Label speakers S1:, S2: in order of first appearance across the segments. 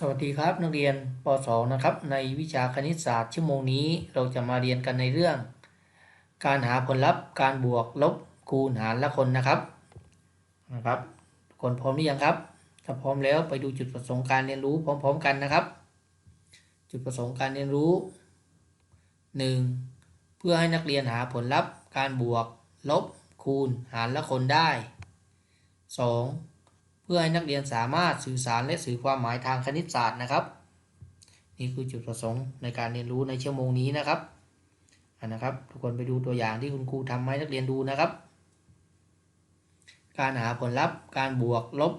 S1: สวัสดีครับนักเรียนป .2 นะครับ ในวิชาคณิตศาสตร์ชั่วโมงนี้เราจะมาเรียนกันในเรื่อง การหาผลลัพธ์ การบวกลบคูณหารละคนนะครับนะครับคนพร้อมหรือยังครับถ้าพร้อมแล้วไปดูจุดประสงค์การเรียนรู้พร้อม ๆ กันนะครับ จุดประสงค์การเรียนรู้ 1. เพื่อให้นักเรียนหาผลลัพธ์ การบวก ลบ คูณ หารละคนได้ 2. เพื่อให้นักเรียนสามารถสื่อสารและสื่อความหมายทางคณิตศาสตร์นะครับ นี่คือจุดประสงค์ในการเรียนรู้ในชั่วโมงนี้นะครับนะครับ ทุกคนไปดูตัวอย่างที่คุณครูทำให้นักเรียนดูนะครับ การหาผลลัพธ์การบวกลบ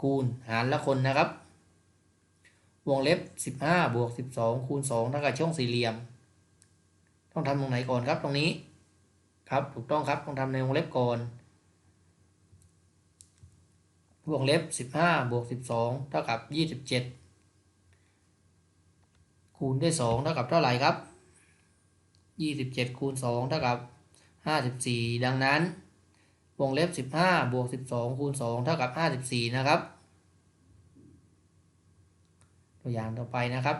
S1: คูณหารละคนนะครับ วงเล็บ 15บวก12 คูณ2เท่ากับช่องสี่เหลี่ยม ต้องทำตรงไหนก่อนครับตรงนี้ ครับ ถูกต้องครับ ต้องทำในวงเล็บก่อน วงเล็บ 15 บวก 12 เท่ากับ 27 คูณด้วย 2 เท่ากับเท่าไหร่ครับ 27 คูณ 2 เท่ากับ 54 ดังนั้น วงเล็บ 15 บวก 12 คูณ 2 เท่ากับ 54 นะครับ ตัวอย่างต่อไปนะครับ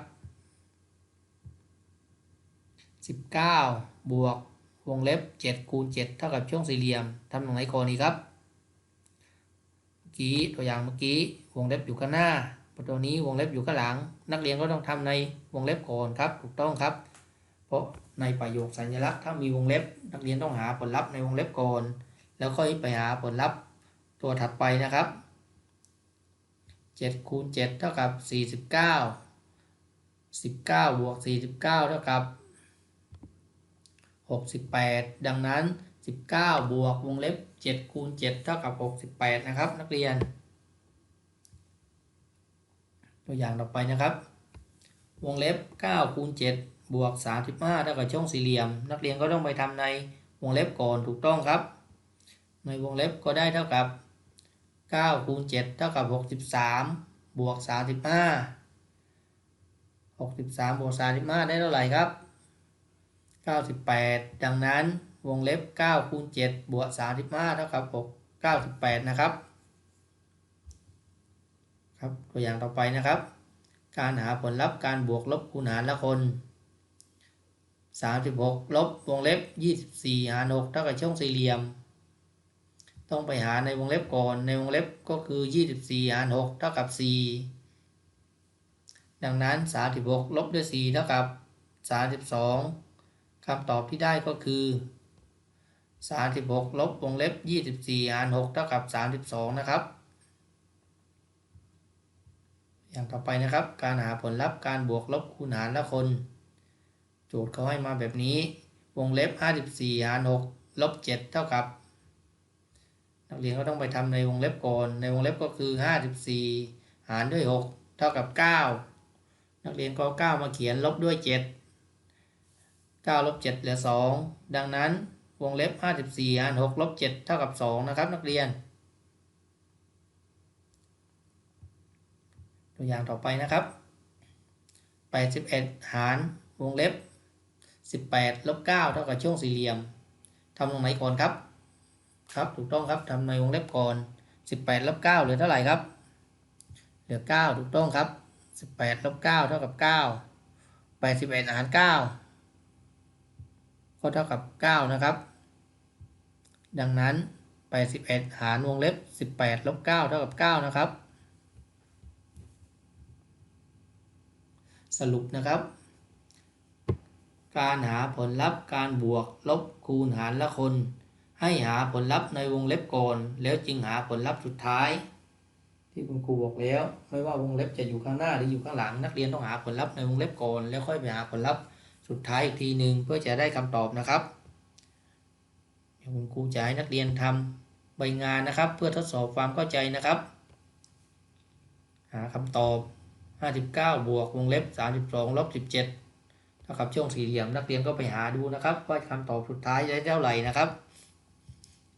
S1: 19 บวก วงเล็บ 7 คูณ 7 เท่ากับช่วงสี่เหลี่ยมทำตรงไหนก่อนดีครับ กี้ตัวอย่างเมื่อกี้วงเล็บอยู่ข้างหน้าตัวนี้วงเล็บอยู่ข้างหลัง นักเรียนก็ต้องทำในวงเล็บก่อนครับ ถูกต้องครับ เพราะในประโยคสัญลักษณ์ถ้ามีวงเล็บ นักเรียนต้องหาผลลัพธ์ในวงเล็บก่อน แล้วค่อยไปหาผลลัพธ์ตัวถัดไปนะครับ7คูณ7เท่ากับ 49 19บวก49 เท่ากับ 68 ดังนั้น 19 บวกวงเล็บ 7 คูณ 7 เท่ากับ 68 นะครับ นักเรียน ตัวอย่างต่อไปนะครับ วงเล็บ 9 คูณ 7 บวก 35 เท่ากับช่องสี่เหลี่ยม นักเรียนก็ต้องไปทำในวงเล็บก่อนถูกต้องครับ ในวงเล็บก็ได้เท่ากับ 9 คูณ 7 เท่ากับ 63 บวก 35 63บวก35 ได้เท่าไหร่ครับ 98 ดังนั้น วงเล็บ9คูณ7บวก35เท่ากับ6 98 นะครับ ครับตัวอย่างต่อไปนะครับ การหาผลลัพธ์การบวกลบคูณหารละคน 36 ลบวงเล็บ 24 หาร6เท่ากับช่องสี่เหลี่ยม ต้องไปหาในวงเล็บก่อนในวงเล็บก็คือ 24 หาร6เท่ากับ 4 ดังนั้น 36 ลบด้วย 4 เท่ากับ 32คำตอบที่ได้ก็คือ 36ลบวงเล็บ 24 หาร 6 เท่ากับ 32 นะครับ อย่างต่อไปนะครับ การหาผลลัพธ์การบวกลบคูณหารละคน โจทย์เขาให้มาแบบนี้ วงเล็บ 54 หาร 6 ลบ 7 เท่ากับ นักเรียนก็ต้องไปทำในวงเล็บก่อน ในวงเล็บก็คือ 54 หารด้วย 6 เท่ากับ 9 นักเรียนก็ 9 มาเขียนลบด้วย 7 9ลบ7เหลือ 2 ดังนั้น วงเล็บ 54หาร6ลบ7เท่ากับ 2 นะครับ นักเรียน ตัวอย่างต่อไปนะครับ 81 หาร วงเล็บ 18ลบ9เท่ากับช่วงสี่เหลี่ยมทำตรงไหนก่อนครับ ครับ ถูกต้องครับทำในวงเล็บก่อน 18ลบ9เหลือเท่าไหร่ครับ เหลือ 9 ถูกต้องครับ 18ลบ9เท่ากับ 9 81หาร9 ก็เท่ากับ 9 นะครับ ดังนั้น81หารวงเล็บ 18ลบ9เท่ากับ 9 นะครับ สรุปนะครับ การหาผลลัพธ์การบวกลบคูณหารละคน ให้หาผลลัพธ์ในวงเล็บก่อน แล้วจึงหาผลลัพธ์สุดท้าย ที่คุณครูบอกแล้ว ไม่ว่าวงเล็บจะอยู่ข้างหน้าหรืออยู่ข้างหลัง นักเรียนต้องหาผลลัพธ์ในวงเล็บก่อน แล้วค่อยไปหาผลลัพธ์ สุดท้ายอีกทีหนึ่งเพื่อจะได้คำตอบนะครับเดี๋ยวคุณครูจะให้นักเรียนทำใบงานนะครับ เพื่อทดสอบความเข้าใจนะครับ หาคำตอบ 59 บวกวงเล็บ 32ลบ17เท่ากับช่วงสี่เหลี่ยมนักเรียนก็ไปหาดูนะครับ ว่าคำตอบสุดท้ายได้เท่าไหร่นะครับ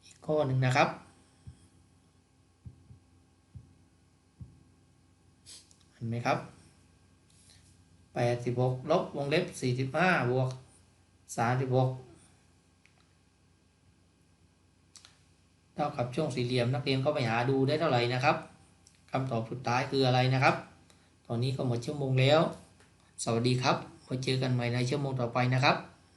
S1: อีกข้อหนึ่งนะครับเห็นไหมครับ 86ลบวงเล็บ 45บวก36เท่ากับช่วงสี่เหลี่ยมนักเรียนก็ไปหาดูได้เท่าไหร่นะครับคำตอบสุดท้ายคืออะไรนะครับตตอนนี้ก็หมดชั่วโมงแล้ว สวัสดีครับไว้เจอกันใหม่ในชั่วโมงต่อไปนะครับ